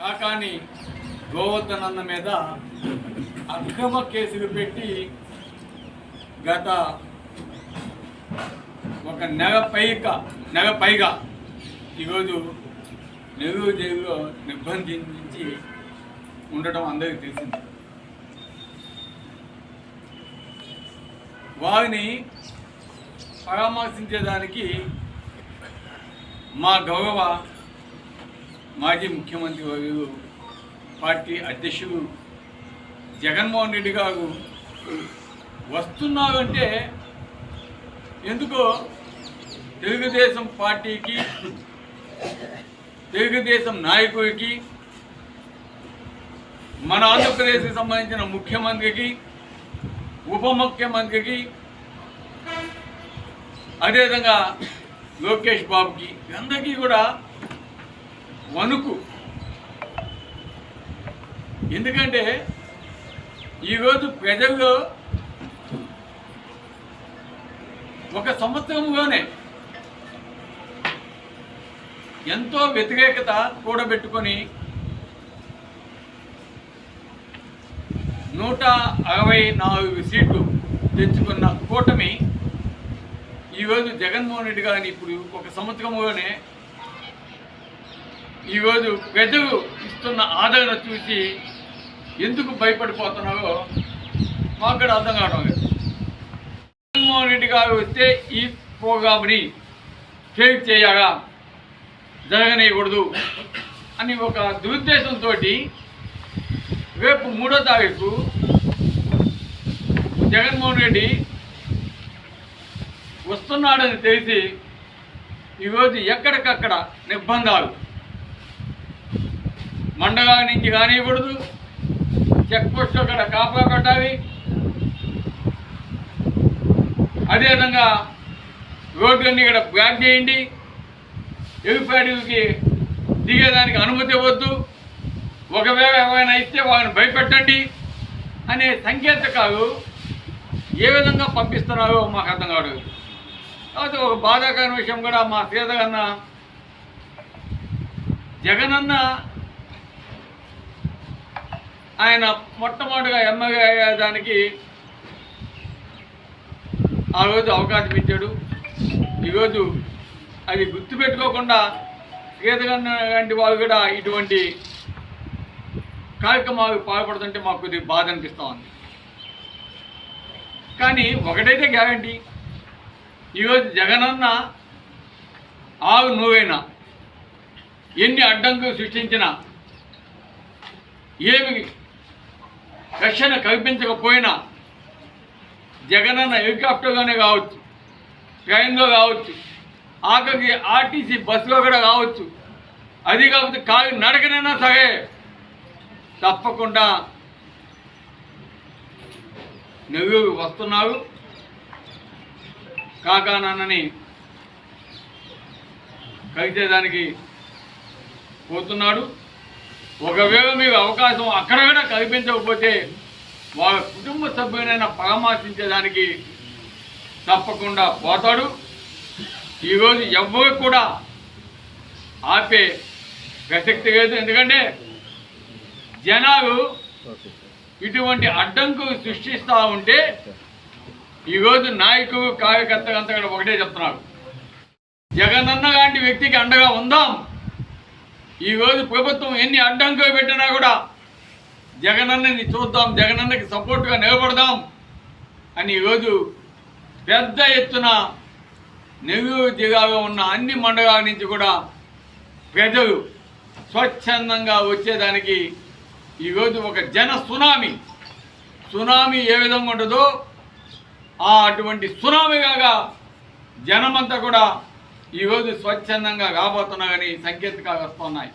కాకాని గోవర్ధనన్న మీద అక్రమ కేసులు పెట్టి గత ఒక నెల పైక నెల పైగా ఈరోజు నెల్లూరు జైలులో నిర్బంధించి ఉండటం అందరికీ తెలిసింది. వారిని పరామర్శించేదానికి మా గౌరవ మాజీ ముఖ్యమంత్రి వర్యులు పార్టీ అధ్యక్షుడు జగన్మోహన్ రెడ్డి గారు వస్తున్నారంటే ఎందుకో తెలుగుదేశం పార్టీకి తెలుగుదేశం నాయకుడికి మన ఆంధ్రప్రదేశ్కి సంబంధించిన ముఖ్యమంత్రికి ఉప ముఖ్యమంత్రికి అదేవిధంగా లోకేష్ బాబుకి అందరికీ కూడా వణుకు. ఎందుకంటే ఈరోజు ప్రజల్లో ఒక సంవత్సరంలోనే ఎంతో వ్యతిరేకత కూడబెట్టుకొని నూట అరవై నాలుగు సీట్లు తెచ్చుకున్న కూటమి ఈరోజు జగన్మోహన్ రెడ్డి గారిని ఇప్పుడు ఒక సంవత్సరంలోనే ఈరోజు ప్రజలు ఇస్తున్న ఆదరణ చూసి ఎందుకు భయపడిపోతున్నారో మాకు కూడా అర్థం కావడం లేదు. జగన్మోహన్ రెడ్డి గారు వస్తే ఈ ప్రోగ్రామ్ని ఫెయిల్ చేయగా జరగనేయకూడదు అని ఒక దురుద్దేశంతో రేపు మూడో తారీఖు జగన్మోహన్ రెడ్డి వస్తున్నాడని తెలిసి ఈరోజు ఎక్కడికక్కడ నిర్బంధాలు మండగా నుంచి కానివ్వకూడదు చెక్ పోస్ట్ అక్కడ కాపలా కట్టాలి. అదేవిధంగా రోడ్లన్నీ ఇక్కడ బ్లాక్ చేయండి. ఎగుపాడికి దిగేదానికి అనుమతి ఇవ్వద్దు. ఒకవేళ ఎవరైనా ఇస్తే వారిని భయపెట్టండి అనే సంకేతకాలు ఏ విధంగా పంపిస్తున్నారో మాకు అర్థం కాదు కాబట్టి ఒక బాధాకరమైన విషయం కూడా మా సీతగన్న జగనన్న ఆయన మొట్టమొదటిగా ఎమ్మెల్యే అయ్యేదానికి ఆ రోజు అవకాశం ఇచ్చాడు. ఈరోజు అది గుర్తుపెట్టుకోకుండా గీతగన్న లాంటి వాళ్ళు కూడా ఇటువంటి కార్యక్రమాలు పాల్పడుతుంటే మాకు కొద్దిగా బాధ అనిపిస్తూ ఉంది. కానీ ఒకటైతే గ్యారంటీ. ఈరోజు జగనన్న ఆవు నువ్వైనా ఎన్ని అడ్డంకులు సృష్టించినా ఏమి రక్షణ కల్పించకపోయినా జగనన్న హెలికాప్టర్లోనే కావచ్చు ట్రైన్లో కావచ్చు ఆఖరికి ఆర్టీసీ బస్సులో కూడా కావచ్చు. అది కాకపోతే కాలు నడకనైనా సరే తప్పకుండా నెల్లూరు వస్తున్నారు. కాకానన్నని కలిసేదానికి పోతున్నాడు. ఒకవేళ మీకు అవకాశం అక్కడ కూడా కల్పించకపోతే వాళ్ళ కుటుంబ సభ్యులైనా పరామర్శించేదానికి తప్పకుండా పోతాడు. ఈరోజు ఎవ్వరు కూడా ఆపే ప్రసక్తి లేదు. ఎందుకంటే జనాలు ఇటువంటి అడ్డంకు సృష్టిస్తూ ఉంటే ఈరోజు నాయకులు కార్యకర్త అంతా కూడా ఒకటే చెప్తున్నారు. జగనన్న లాంటి వ్యక్తికి అండగా ఉందాం. ఈరోజు ప్రభుత్వం ఎన్ని అడ్డంకులు పెట్టినా కూడా జగనన్నని చూద్దాం జగనన్నకి సపోర్ట్గా నిలబడదాం అని ఈరోజు పెద్ద ఎత్తున నెల్లూరు జిల్లాలో ఉన్న అన్ని మండలాల నుంచి కూడా ప్రజలు స్వచ్ఛందంగా వచ్చేదానికి ఈరోజు ఒక జన సునామీ. సునామీ ఏ విధంగా ఉంటుందో అటువంటి సునామీగా జనమంతా కూడా ఈరోజు స్వచ్ఛందంగా కాబతున్న కానీ సంకేతికాలు వస్తున్నాయి.